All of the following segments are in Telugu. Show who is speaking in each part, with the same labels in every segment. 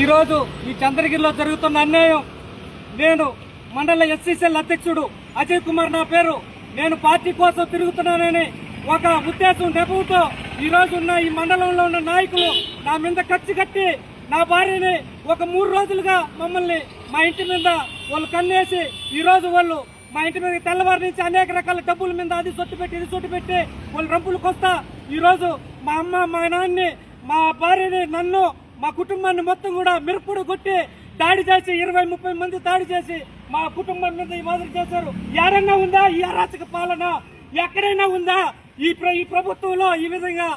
Speaker 1: ఈరోజు ఈ చంద్రగిరిలో జరుగుతున్న అన్యాయం. నేను మండల ఎస్సీసీఎల్ అధ్యక్షుడు అజయ్ కుమార్ నా పేరు. నేను పార్టీ కోసం తిరుగుతున్నానని ఒక ఉద్దేశం నెపంతో ఈరోజు ఉన్న ఈ మండలంలో ఉన్న నాయకులు నా మీద ఖర్చు కట్టి నా భార్యని ఒక మూడు రోజులుగా మమ్మల్ని మా ఇంటి మీద వాళ్ళు కన్నేసి ఈరోజు వాళ్ళు మా ఇంటి మీద తెల్లవారి నుంచి అనేక రకాల డబ్బుల మీద అది సొట్టు పెట్టి ఇది సొట్టు పెట్టి వాళ్ళు రంపులకు వస్తా ఈరోజు మా అమ్మ మా నాన్నని మా భార్యని నన్ను మా కుటుంబాన్ని మొత్తం కూడా మిరుపుడు కొట్టి దాడి చేసి ఇరవై ముప్పై మంది దాడి చేసి మా కుటుంబం మీద ఈ మాదిరి చేశారు. ఎవరన్నా ఉందా? ఈ అరాచక పాలన ఎక్కడైనా ఉందా? ఈ ప్ర- ఈ ప్రభుత్వంలో ఈ విధంగా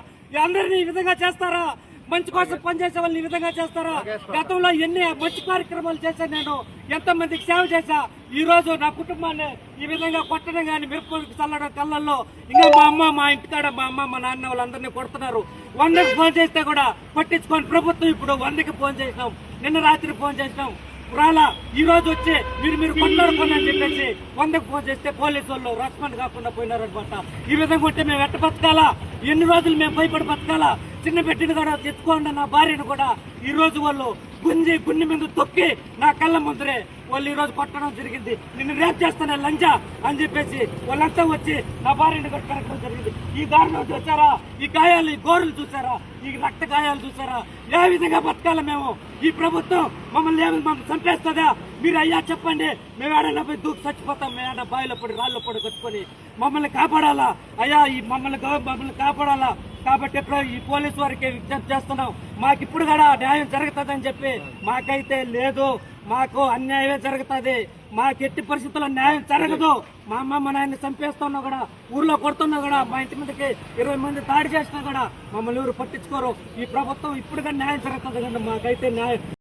Speaker 1: అందరినీ ఈ విధంగా చేస్తారా? మంచి కోసం పనిచేసే వాళ్ళని ఈ విధంగా చేస్తారా? గతంలో ఎన్ని మంచి కార్యక్రమాలు చేశాను నేను? ఎంత మందికి సేవ చేశా? ఈ రోజు నా కుటుంబాన్ని ఈ విధంగా కొట్టడం కానీ మిరప చల్లడం కళ్ళల్లో ఇంకా మా అమ్మ మా ఇంటికాడ మా అమ్మ మా నాన్న వాళ్ళందరినీ కొడుతున్నారు. వందకి ఫోన్ చేస్తే కూడా పట్టించుకొని ప్రభుత్వం ఇప్పుడు వందకి ఫోన్ చేసినాం. నిన్న రాత్రి ఫోన్ చేసినాం. రాలా ఈ రోజు వచ్చి మీరు మీరు కొట్లాడుకోండి అని చెప్పేసి వందకు ఫోన్ చేస్తే పోలీసు వాళ్ళు రెస్పాండ్ కాకుండా పోయినారనమాట. ఈ విధంగా ఉంటే మేము ఎట్ట బతకాలా? ఎన్ని రోజులు మేము భయపడి బతకాలా? చిన్న పెట్టిన కూడా తెచ్చుకోండి నా భార్యను కూడా ఈ రోజు వాళ్ళు గుంజి గుండి మీద తొక్కి నా కళ్ళ ముందరే వాళ్ళు ఈరోజు కొట్టడం జరిగింది. నిన్ను రేప్ చేస్తాను లంచ అని చెప్పేసి వాళ్ళంతా వచ్చి నా భార్యను కొట్టడం జరిగింది. ఈ దారుణం చూసారా? ఈ గాయాలు ఈ గోరులు చూసారా? ఈ రక్త గాయాలు చూసారా? ఏ విధంగా బతకాలి మేము? ఈ ప్రభుత్వం మమ్మల్ని ఏమి మమ్మల్ని చంపేస్తుందా? మీరు అయ్యా చెప్పండి. మేము ఏడైనా పోయి దూకు చచ్చిపోతాం. మేము ఏడైనా బావిలో పడి రాళ్ళు పడి కట్టుకొని మమ్మల్ని కాపాడాలా? అయ్యా ఈ మమ్మల్ని మమ్మల్ని కాపాడాలా? కాబట్టి ఇప్పుడు ఈ పోలీసు వారికి విజ్ఞప్తి చేస్తున్నాం. మాకు ఇప్పుడు కూడా న్యాయం జరుగుతుందని చెప్పి మాకైతే లేదు. మాకు అన్యాయమే జరుగుతుంది. మాకు ఎట్టి పరిస్థితుల్లో న్యాయం జరగదు. మా అమ్మ మా నాయన్ని చంపేస్తున్నా కూడా ఊర్లో కొడుతున్నా కూడా మా ఇంటి మీదకి ఇరవై మంది దాడి చేసినా కూడా మమ్మల్ని ఎవరు పట్టించుకోరు. ఈ ప్రభుత్వం ఇప్పుడు న్యాయం జరుగుతుంది కదా మాకైతే న్యాయం